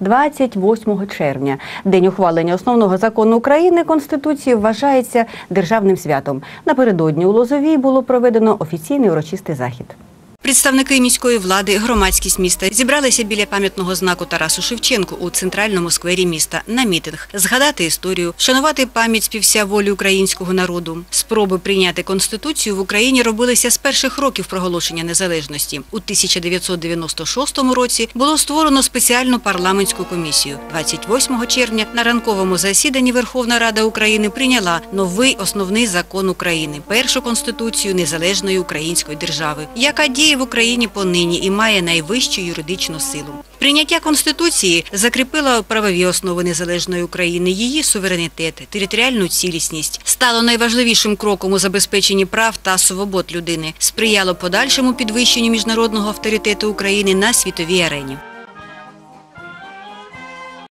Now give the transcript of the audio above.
28 червня. День ухвалення основного закону України Конституції вважається державним святом. Напередодні у Лозовій було проведено офіційний урочистий захід. Представники міської влади, громадськість міста зібралися біля пам'ятного знаку Тарасу Шевченку у центральному сквері міста на мітинг, згадати історію, вшанувати пам'ять співся волі українського народу. Спроби прийняти конституцію в Україні робилися з перших років проголошення незалежності. У 1996 році було створено спеціальну парламентську комісію. 28 червня на ранковому засіданні Верховна Рада України прийняла новий основний закон України першу конституцію незалежної української держави, яка діє в Україні понині і має найвищу юридичну силу. Прийняття конституції закріпило правові основи незалежної України, її суверенітет, територіальну цілісність, стало найважливішим кроком у забезпеченні прав та свобод людини, сприяло подальшому підвищенню міжнародного авторитету України на світовій арені.